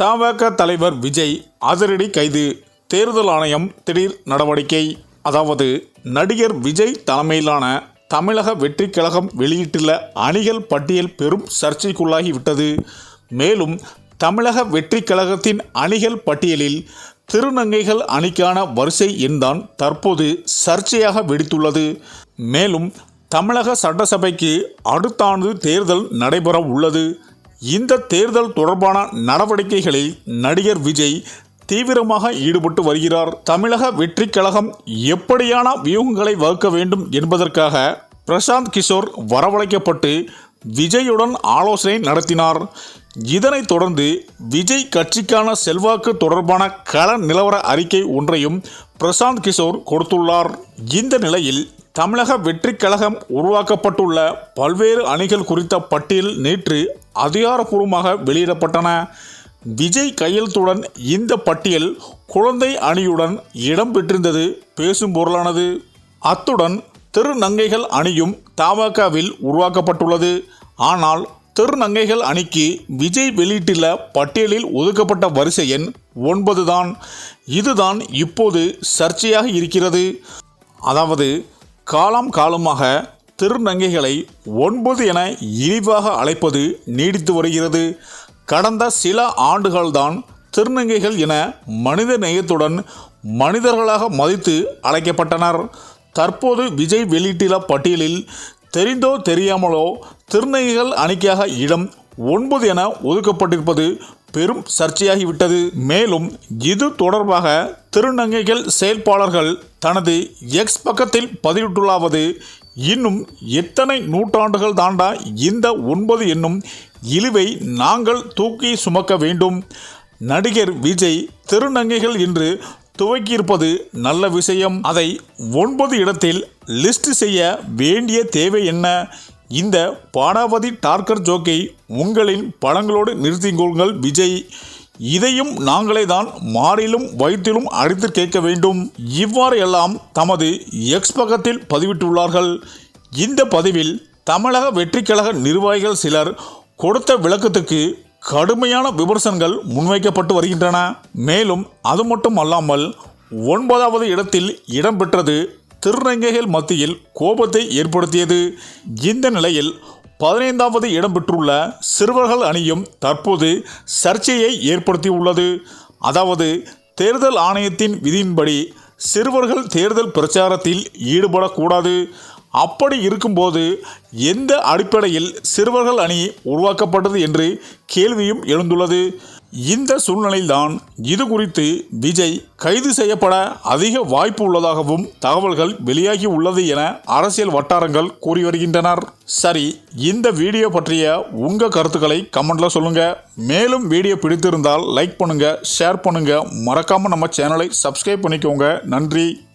தமாக தலைவர் விஜய் அதிரடி கைது. தேர்தல் ஆணையம் திடீர் நடவடிக்கை. அதாவது நடிகர் விஜய் தலைமையிலான தமிழக வெற்றி கழகம் வெளியிட்டுள்ள அணிகள் பட்டியல் பெரும் சர்ச்சைக்குள்ளாகிவிட்டது மேலும் தமிழக வெற்றி கழகத்தின் அணிகள் பட்டியலில் திருநங்கைகள் அணிக்கான வரிசை எண்தான் தற்போது சர்ச்சையாக வெடித்துள்ளது. மேலும் தமிழக சட்டசபைக்கு அடுத்த ஆண்டு தேர்தல் நடைபெற உள்ளது இந்த தேர்தல் தொடர்பான நடவடிக்கைகளில் நடிகர் விஜய் தீவிரமாக ஈடுபட்டு வருகிறார். தமிழக வெற்றி கழகம் எப்படியான வியூகங்களை வகுக்க வேண்டும் என்பதற்காக பிரசாந்த் கிஷோர் வரவழைக்கப்பட்டு விஜயுடன் ஆலோசனை நடத்தினார். இதனைத் தொடர்ந்து விஜய் கட்சிக்கான செல்வாக்கு தொடர்பான கள நிலவர அறிக்கை ஒன்றையும் பிரசாந்த் கிஷோர் கொடுத்துள்ளார். இந்த நிலையில் தமிழக வெற்றிக் கழகம் உருவாக்கப்பட்டுள்ள பல்வேறு அணிகள் குறித்த பட்டியல் நேற்று அதிகாரப்பூர்வமாக வெளியிடப்பட்டன. விஜய் கையெழுத்துடன் இந்த பட்டியல் குழந்தை அணியுடன் இடம்பெற்றிருந்தது பேசும் பொருளானது. அத்துடன் திருநங்கைகள் அணியும் தவகவில் உருவாக்கப்பட்டுள்ளது. ஆனால் திருநங்கைகள் அணிக்கு விஜய் வெளியிட்டுள்ள பட்டியலில் ஒதுக்கப்பட்ட வரிசை எண் ஒன்பது தான். இதுதான் இப்போது சர்ச்சையாக இருக்கிறது. அதாவது காலம் காலமாக திருநங்கைகளை ஒன்பது என இழிவாக அழைப்பது நீடித்து வருகிறது. கடந்த சில ஆண்டுகள்தான் திருநங்கைகள் என மனித நேயத்துடன் மனிதர்களாக மதித்து அழைக்கப்பட்டனர். தற்போது விஜய் வெளியிட்டுள்ள பட்டியலில் தெரிந்தோ தெரியாமலோ திருநங்கைகள் அணிக்காக இடம் ஒன்பது என ஒதுக்கப்பட்டிருப்பது பெரும் சர்ச்சையாகிவிட்டது. மேலும் இது தொடர்பாக திருநங்கைகள் செயல்பாளர்கள் தனது எக்ஸ் பக்கத்தில் பதிவிட்டுள்ளாவது இன்னும் எத்தனை நூற்றாண்டுகள் தாண்டா இந்த ஒன்பது என்னும் இழிவை நாங்கள் தூக்கி சுமக்க வேண்டும். நடிகர் விஜய் திருநங்கைகள் என்று துவக்கியிருப்பது நல்ல விஷயம். அதை ஒன்பது இடத்தில் லிஸ்ட் செய்ய வேண்டிய தேவை என்ன? இந்த பாடாவதி டார்கர் ஜோக்கை உங்களின் படங்களோடு நிறுத்திக்கொள்ளுங்கள் விஜய். இதையும் நாங்களே தான் மாறிலும் வயிற்றிலும் அடித்து கேட்க வேண்டும். இவ்வாறு எல்லாம் தமது எக்ஸ் பக்கத்தில் பதிவிட்டுள்ளார்கள். இந்த பதிவில் தமிழக வெற்றிக்கழக நிர்வாகிகள் சிலர் கொடுத்த விளக்கத்துக்கு கடுமையான விமர்சனங்கள் முன்வைக்கப்பட்டு வருகின்றன. மேலும் அது மட்டும் அல்லாமல் ஒன்பதாவது இடத்தில் இடம்பெற்றது திருநங்கைகள் மத்தியில் கோபத்தை ஏற்படுத்தியது. இந்த நிலையில் பதினைந்தாவது இடம் பெற்றுள்ள சிறுவர்கள் அணியும் தற்போது சர்ச்சையை ஏற்படுத்தியுள்ளது. அதாவது தேர்தல் ஆணையத்தின் விதியின்படி சிறுவர்கள் தேர்தல் பிரச்சாரத்தில் ஈடுபடக்கூடாது. அப்படி இருக்கும்போது எந்த அடிப்படையில் சிறுவர்கள் அணி உருவாக்கப்பட்டது என்று கேள்வியும் எழுந்துள்ளது. இந்த சூழ்நிலையில்தான் இது குறித்து விஜய் கைது செய்யப்பட அதிக வாய்ப்பு உள்ளதாகவும் தகவல்கள் வெளியாகி உள்ளது என அரசியல் வட்டாரங்கள் கூறி வருகின்றனர். சரி இந்த வீடியோ பற்றிய உங்க கருத்துக்களை கமெண்ட்ல சொல்லுங்க. மேலும் வீடியோ பிடித்திருந்தால் லைக் பண்ணுங்க ஷேர் பண்ணுங்க. மறக்காம நம்ம சேனலை சப்ஸ்கிரைப் பண்ணிக்கோங்க. நன்றி.